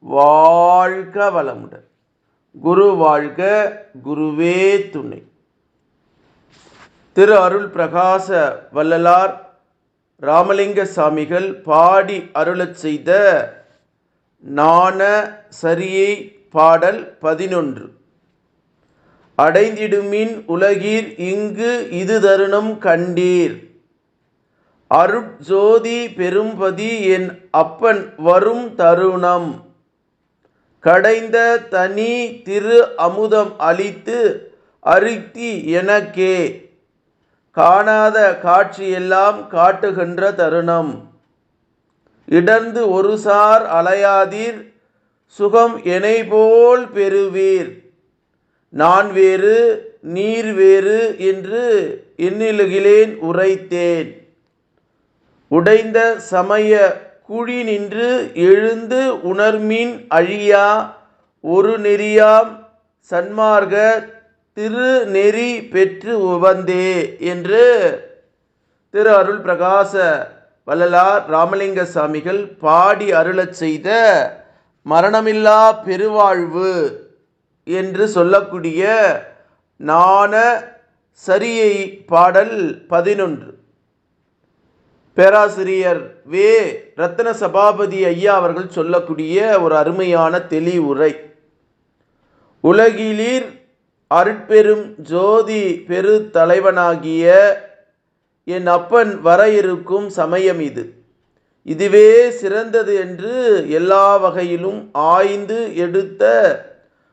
வாழ்க வளமுடன். குரு வாழ்க குருவே துணை. திரு அருள் பிரகாச வள்ளலார் ராமலிங்க சாமிகள் பாடி அருளச் செய்த நாண சரியை பாடல் பதினொன்று. அடைந்திடுமின் உலகீர் இங்கு இது தருணம் கண்டீர். அருட்ஜோதி பெரும்பதி என் அப்பன் வரும் தருணம். கடைந்த தனி திரு அமுதம் அளித்து அருத்தி எனக்கே. காணாத காட்சியெல்லாம் காட்டுகின்ற தருணம். இடர்ந்து ஒருசார் அலையாதீர் சுகம் போல் பெறுவீர். நான் வேறு நீர் வேறு என்று இன்னிலுகிலேன் உரைத்தேன். உடைந்த சமய குழி நின்று எழுந்து உணர்மின் அழியா ஒரு நெறியாம் சன்மார்க திரு நெறி பெற்று உவந்தே என்று திரு அருள் பிரகாச வள்ளலார் ராமலிங்க சாமிகள் பாடி அருளச் செய்த மரணமில்லா பெருவாழ்வு என்று சொல்லக்கூடிய நாண சரியை பாடல் பதினொன்று. பேராசிரியர் வே. ரத்ன சபாபதி ஐயா அவர்கள் சொல்லக்கூடிய ஒரு அருமையான தெளிவுரை. உலகிலீர் அருட்பெரும் ஜோதி பெரு தலைவனாகிய என் அப்பன் வர இருக்கும் சமயம் இது. இதுவே சிறந்தது என்று எல்லா வகையிலும் ஆய்ந்து எடுத்த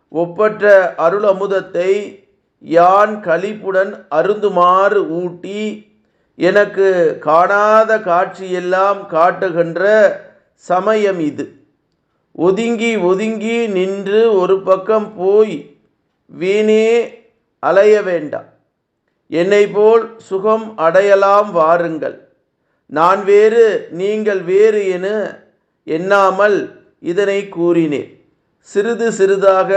ஒப்பற்ற அருள் அமுதத்தை யான் கழிப்புடன் அருந்துமாறு ஊட்டி எனக்கு காணாத காட்சியெல்லாம் காட்டுகின்ற சமயம் இது. ஒதுங்கி ஒதுங்கி நின்று ஒரு பக்கம் போய் வீணே அலைய வேண்டாம். என்னை போல் சுகம் அடையலாம் வாருங்கள். நான் வேறு நீங்கள் வேறு என எண்ணாமல் இதனை கூறினேன். சிறிது சிறிதாக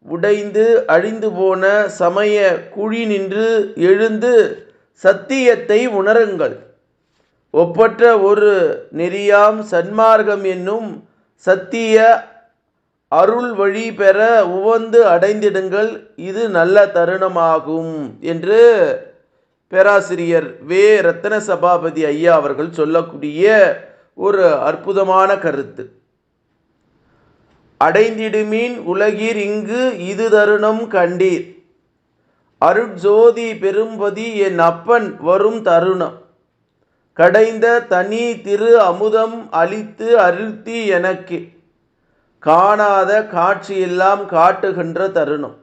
உடைந்து அழிந்து போன சமய குழி நின்று எழுந்து சத்தியத்தை உணருங்கள். ஒப்பற்ற ஒரு நெறியாம் சன்மார்க்கம் என்னும் சத்திய அருள் வழி பெற உவந்து அடைந்திடுங்கள். இது நல்ல தருணமாகும் என்று பேராசிரியர் வே. ரத்ன சபாபதி ஐயா அவர்கள் சொல்லக்கூடிய ஒரு அற்புதமான கருத்து. அடைந்திடுமீன் உலகீர் இங்கு இது தருணம் கண்டீர். அருட்ஜோதி பெரும்பதி என் அப்பன் வரும் தருணம். கடைந்த தனி திரு அமுதம் அளித்து அருத்தி எனக்கு. காணாத காட்சியெல்லாம் காட்டுகின்ற தருணம்.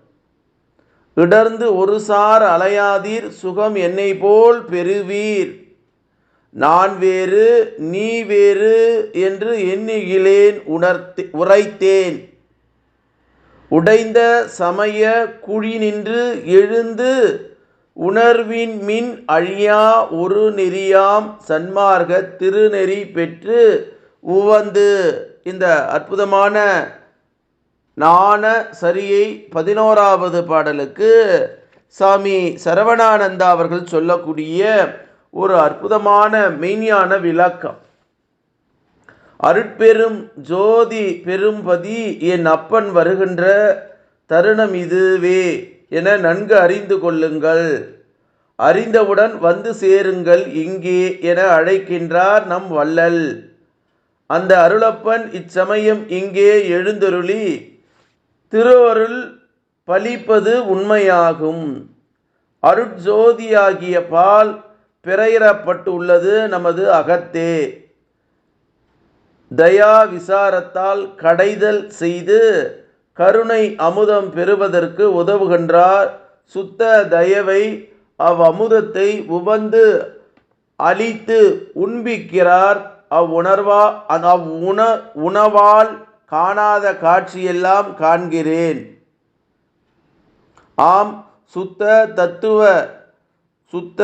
இடர்ந்து ஒரு சார் அலையாதீர் சுகம் என்னை போல் பெறுவீர். நான் வேறு நீ வேறு என்று எண்ணுகிலேன் உணர்த்தி உரைத்தேன். உடைந்த சமய குழி நின்று எழுந்து உணர்வின் மின் அழியா ஒரு நெறியாம் சன்மார்க்க திருநெறி பெற்று உவந்து. இந்த அற்புதமான நாண சரியை பதினோராவது பாடலுக்கு சாமி சரவணானந்தா அவர்கள் சொல்லக்கூடிய ஒரு அற்புதமான மெய்ஞான விளக்கம். அருட்பெரும் ஜோதி பெரும்பதி என் அப்பன் வருகின்ற தருணம் இதுவே என நன்கு அறிந்து கொள்ளுங்கள். அறிந்தவுடன் வந்து சேருங்கள் இங்கே என அழைக்கின்றார் நம் வள்ளல். அந்த அருளப்பன் இச்சமயம் இங்கே எழுந்தருளி திருவருள் பலிப்பது உண்மையாகும். அருட்ஜோதியாகிய பால் பிறையிடப்பட்டுள்ளது நமது அகத்தே. தயா விசாரத்தால் கடைதல் செய்து கருணை அமுதம் பெறுவதற்கு உதவுகின்றார். சுத்த தயவை அவ்வமுதத்தை உபந்து அழித்து உண்பிக்கிறார். அவ்வுணர்வா அவ்வுண உணவால் காணாத காட்சியெல்லாம் காண்கிறேன். ஆம் சுத்த தத்துவ சுத்த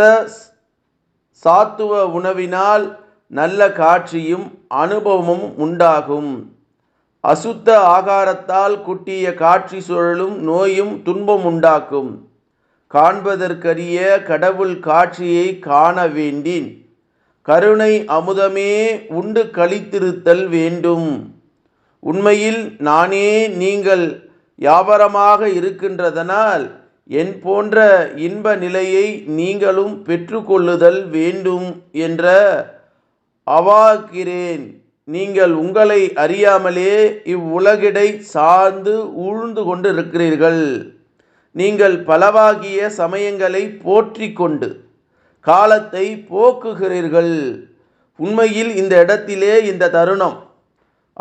சாத்துவ உணவினால் நல்ல காட்சியும் அனுபவமும் உண்டாகும். அசுத்த ஆகாரத்தால் குட்டிய காட்சி சுழலும் நோயும் துன்பம் உண்டாக்கும். காண்பதற்கரிய கடவுள் காட்சியை காண வேண்டின். கருணை அமுதமே உண்டு கழித்திருத்தல் வேண்டும். உண்மையில் நானே நீங்கள் வியாபாரமாக இருக்கின்றதனால் என் போன்ற இன்ப நிலையை நீங்களும் பெற்றுக்கொள்ளுதல் வேண்டும் என்ற அவாக்கிறேன். நீங்கள் உங்களை அறியாமலே இவ்வுலகிடை சார்ந்து ஊழ்ந்து கொண்டு இருக்கிறீர்கள் நீங்கள் பலவாகிய சமயங்களை போற்றி கொண்டு காலத்தை போக்குகிறீர்கள். உண்மையில் இந்த இடத்திலே இந்த தருணம்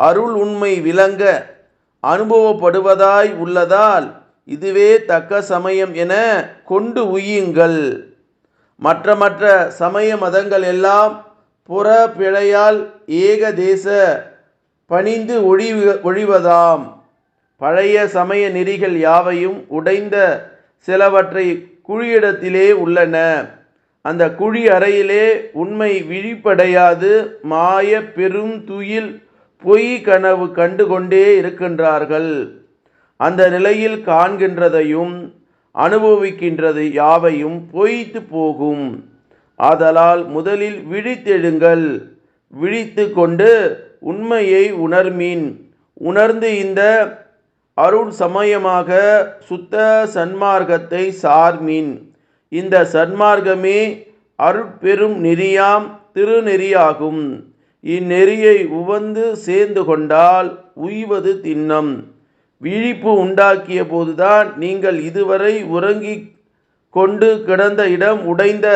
அருள் உண்மை விளங்க அனுபவப்படுவதாய் உள்ளதால் இதுவே தக்க சமயம் என கொண்டு உய்யுங்கள். மற்ற மற்ற சமய மதங்கள் எல்லாம் புற பிழையால் ஏக தேச பணிந்து ஒழிவு ஒழிவதாம். பழைய சமய நெறிகள் யாவையும் உடைந்த சிலவற்றை குழியிடத்திலே உள்ளன. அந்த குழி அறையிலே உண்மை விழிப்படையாது. மாய பெரும் துயில் பொய் கனவு கண்டு கொண்டே இருக்கின்றார்கள். அந்த நிலையில் காண்கின்றதையும் அனுபவிக்கின்றது யாவையும் பொய்த்து போகும். ஆதலால் முதலில் விழித்தெழுங்கள். விழித்து கொண்டு உண்மையை உணர்மீன். உணர்ந்து இந்த அருள் சமயமாக சுத்த சன்மார்க்கத்தை சார்மீன். இந்த சன்மார்க்கமே அருட்பெரும் நெறியாம் திருநெறியாகும். இந்நெறியை உவந்து சேர்ந்து கொண்டால் உய்வது திண்ணம். விழிப்பு உண்டாக்கிய போதுதான் நீங்கள் இதுவரை உறங்கி கொண்டு கிடந்த இடம் உடைந்த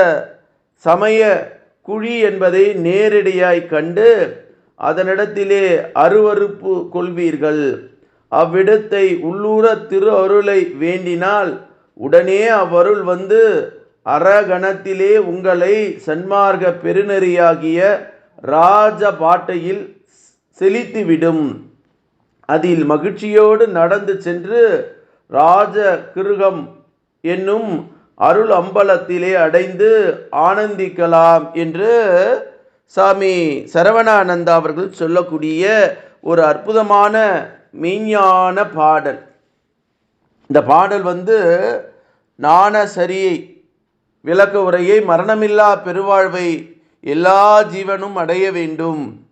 சமய குழி என்பதை நேரடியாய் கண்டு அதனிடத்திலே அருவறுப்பு கொள்வீர்கள். அவ்விடத்தை உள்ளூர திரு அருளை வேண்டினால் உடனே அவ்வருள் வந்து அரகணத்திலே உங்களை சன்மார்க்க பெருநெறியாகிய ராஜபாட்டையில் செழித்துவிடும் செலுத்திவிடும். அதில் மகிழ்ச்சியோடு நடந்து சென்று ராஜ கிருகம் என்னும் அருள் அம்பலத்திலே அடைந்து ஆனந்திக்கலாம் என்று சாமி சரவணானந்தா அவர்கள் சொல்லக்கூடிய ஒரு அற்புதமான மெய்ஞான பாடல். இந்த பாடல் வந்து நாண சரியை விளக்க உரையை மரணமில்லா பெருவாழ்வை எல்லா ஜீவனும் அடைய வேண்டும்.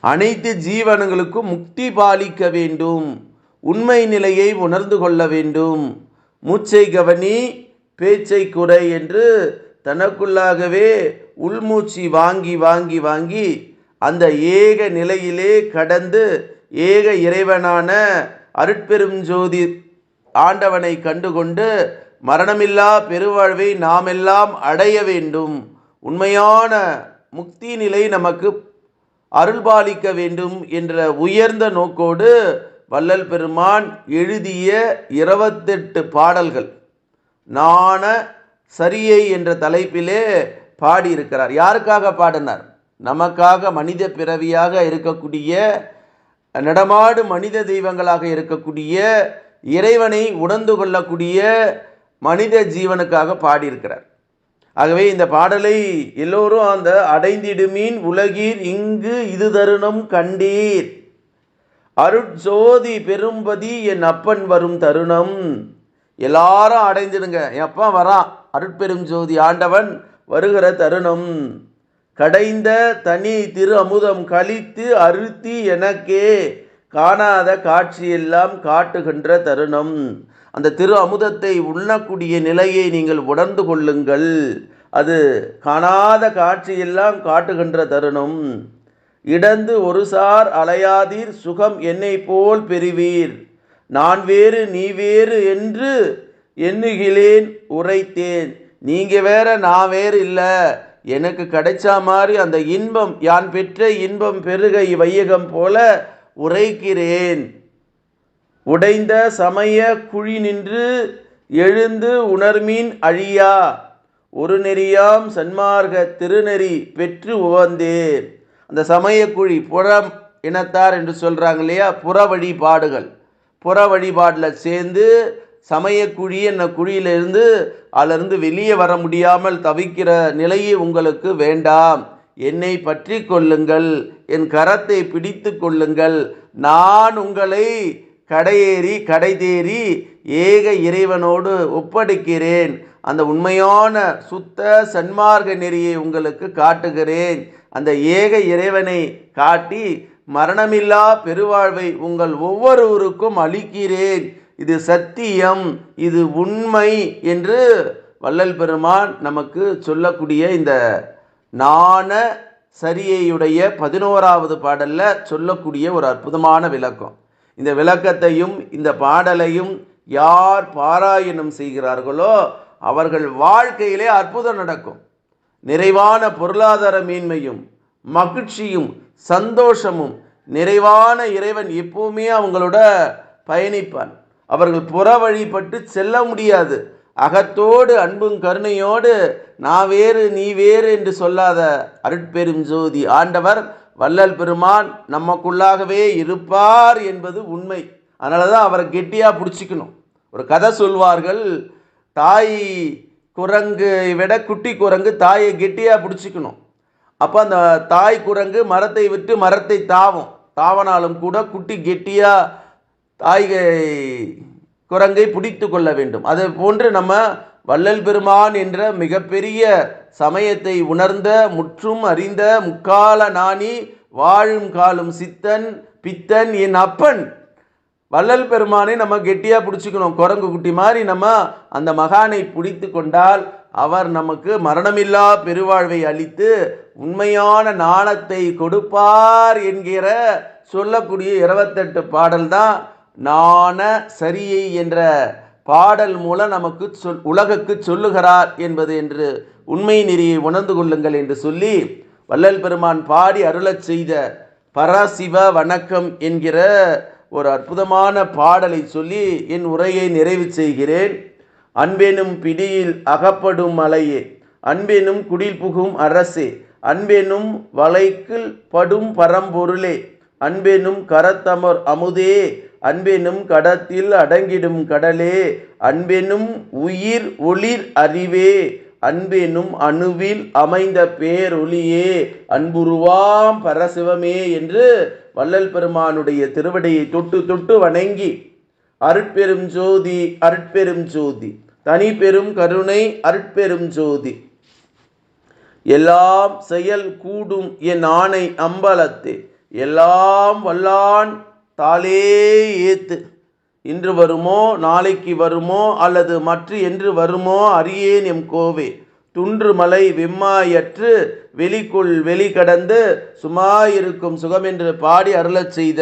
அனைத்து ஜீவனங்களுக்கும் முக்தி பாலிக்க வேண்டும். உண்மை நிலையை உணர்ந்து கொள்ள வேண்டும். மூச்சை கவனி பேச்சை குறை என்று தனக்குள்ளாகவே உள்மூச்சி வாங்கி வாங்கி வாங்கி அந்த ஏக நிலையிலே கடந்து ஏக இறைவனான அருட்பெரும் ஜோதி ஆண்டவனை கண்டுகொண்டு மரணமில்லா பெருவாழ்வை நாமெல்லாம் அடைய வேண்டும். உண்மையான முக்தி நிலை நமக்கு அருள்பாலிக்க வேண்டும் என்ற உயர்ந்த நோக்கோடு வள்ளல் பெருமான் எழுதிய இருபத்தெட்டு பாடல்கள். நாண சரியை என்ற தலைப்பிலே பாடியிருக்கிறார். யாருக்காக பாடினார்? நமக்காக மனித பிறவியாக இருக்கக்கூடிய நடமாடு மனித தெய்வங்களாக இருக்கக்கூடிய இறைவனை உணர்ந்து கொள்ளக்கூடிய மனித ஜீவனுக்காக பாடியிருக்கிறார். ஆகவே இந்த பாடலை எல்லோரும் அந்த அடைந்திடுமீன் உலகீர் இங்கு இது தருணம் கண்டீர். அருட்ஜோதி பெரும்பதி என் அப்பன் வரும் தருணம். எல்லாரும் அடைஞ்சிடுங்க என் அப்பா வரான். அருட்பெரும் ஜோதி ஆண்டவன் வருகிற தருணம். கடைந்த தனி திரு அமுதம் கழித்து அறுத்தி எனக்கே காணாத காட்சியெல்லாம் காட்டுகின்ற தருணம். அந்த திரு அமுதத்தை உண்ணக்கூடிய நிலையை நீங்கள் உணர்ந்து கொள்ளுங்கள். அது காணாத காட்சியெல்லாம் காட்டுகின்ற தருணம். இடந்து ஒருசார் அலையாதீர் சுகம் என்னை போல் பெறுவீர். நான் வேறு நீ வேறு என்று எண்ணுகிலேன் உரைத்தேன். நீங்கள் வேற நான் வேறு இல்லை. எனக்கு கிடைச்சா மாதிரி அந்த இன்பம் யான் பெற்ற இன்பம் பெருக வையகம் போல உரைக்கிறேன். உடைந்த சமய குழி நின்று எழுந்து உணர்மீன் அழியா. ஒரு நெறியாம் சன்மார்க்க திருநெறி பெற்று உவந்தேன். அந்த சமயக்குழி புற புறம் இனத்தார் என்று சொல்கிறாங்க இல்லையா? புற வழிபாடுகள். புற வழிபாடில் சேர்ந்து சமயக்குழி என்ன குழியிலிருந்து அதிலிருந்து வெளியே வர முடியாமல் தவிக்கிற நிலையை உங்களுக்கு வேண்டாம். என்னை பற்றி கொள்ளுங்கள். என் கரத்தை பிடித்து கொள்ளுங்கள். நான் உங்களை கடையேறி கடை தேறி ஏக இறைவனோடு ஒப்படைக்கிறேன். அந்த உண்மையான சுத்த சன்மார்க்க நெறியை உங்களுக்கு காட்டுகிறேன். அந்த ஏக இறைவனை காட்டி மரணமில்லா பெருவாழ்வை உங்கள் ஒவ்வொருவருக்கும் அளிக்கிறேன். இது சத்தியம் இது உண்மை என்று வள்ளல் பெருமான் நமக்கு சொல்லக்கூடிய இந்த நாண சரியையுடைய பதினோராவது பாடலில் சொல்லக்கூடிய ஒரு அற்புதமான விளக்கம். இந்த விளக்கத்தையும் இந்த பாடலையும் யார் பாராயணம் செய்கிறார்களோ அவர்கள் வாழ்க்கையிலே அற்புதம் நடக்கும். நிறைவான பொருளாதார மேன்மையும் மகிழ்ச்சியும் சந்தோஷமும் நிறைவான இறைவன் எப்பவுமே அவங்களோட பயணிப்பான். அவர்கள் புற வழிபட்டு செல்ல முடியாது. அகத்தோடு அன்பும் கருணையோடு நான் வேறு நீ வேறு என்று சொல்லாத அருட்பெரும் ஜோதி ஆண்டவர் வள்ளல் பெருமான் நமக்குள்ளாகவே இருப்பார் என்பது உண்மை. அதனால தான் அவரை கெட்டியாக பிடிச்சிக்கணும். ஒரு கதை சொல்வார்கள் தாய் குரங்கு விட குட்டி குரங்கு தாயை கெட்டியாக பிடிச்சிக்கணும். அப்போ அந்த தாய் குரங்கு மரத்தை விட்டு மரத்தை தாவும். தாவனாலும் கூட குட்டி கெட்டியாக தாய் குரங்கை பிடித்து கொள்ள வேண்டும். அதை போன்று நம்ம வள்ளல் பெருமான் என்ற மிகப்பெரிய சமயத்தை உணர்ந்த முற்றும் அறிந்த முக்கால நாணி வாழும் காலும் சித்தன் பித்தன் என் அப்பன். வள்ளல் பெருமானை நம்ம கெட்டியாக பிடிச்சிக்கணும். குரங்கு குட்டி மாதிரி நம்ம அந்த மகானை பிடித்து கொண்டால் அவர் நமக்கு மரணமில்லா பெருவாழ்வை அளித்து உண்மையான நாணத்தை கொடுப்பார் என்கிற சொல்லக்கூடிய இருபத்தெட்டு பாடல் தான் நாண சரியை என்ற பாடல் மூலம் நமக்கு சொல் உலகுக்கு சொல்லுகிறார் என்பது என்று உண்மை நெறியை உணர்ந்து கொள்ளுங்கள் என்று சொல்லி வள்ளல் பெருமான் பாடி அருளச் செய்த பரசிவ வணக்கம் என்கிற ஒரு அற்புதமான பாடலை சொல்லி என் உரையை நிறைவு செய்கிறேன். அன்பெனும் பிடியில் அகப்படும் மலையே அன்பெனும் குடில் புகும் அரசே அன்பெனும் வலைக்குள் படும் பரம்பொருளே அன்பெனும் கரத்தமர் அமுதே அன்பெனும் கடத்தில் அடங்கிடும் கடலே அன்பெனும் உயிர் ஒளிர் அறிவே அன்பெனும் அணுவில் அமைந்த பேரொளியே அன்புருவாம் பரசிவமே என்று வள்ளல் பெருமானுடைய திருவடியை தொட்டு தொட்டு வணங்கி அருட்பெரும் ஜோதி அருட்பெரும் ஜோதி தனி பெரும் கருணை அருட்பெரும் ஜோதி. எல்லாம் செயல் கூடும் என் ஆணை அம்பலத்தே எல்லாம் வல்லான் தாளே ஏத்து. இன்று வருமோ நாளைக்கு வருமோ அல்லது மற்ற என்று வருமோ அறியேன் எம் கோவே. துன்று மலை வெம்மாயற்று வெளிக்குள் வெளி கடந்து சுமாயிருக்கும் சுகமென்று பாடி அருளச் செய்த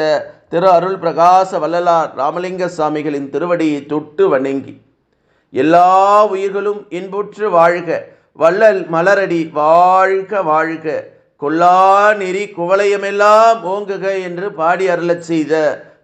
திரு அருள் பிரகாச வள்ளலார் ராமலிங்க சாமிகளின் திருவடியை தொட்டு வணங்கி. எல்லா உயிர்களும் இன்புற்று வாழ்க வள்ளல் மலரடி வாழ்க வாழ்க. கொல்லா நெறி குவளையமெல்லாம் ஓங்குக என்று பாடி அருளச் செய்த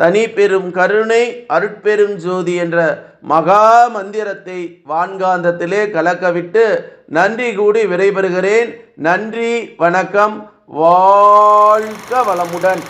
தனி பெரும் கருணை அருட்பெரும் ஜோதி என்ற மகா மந்திரத்தை வான்காந்தத்திலே கலக்கவிட்டு நன்றி கூடி விடைபெறுகிறேன். நன்றி வணக்கம் வாழ்க வளமுடன்.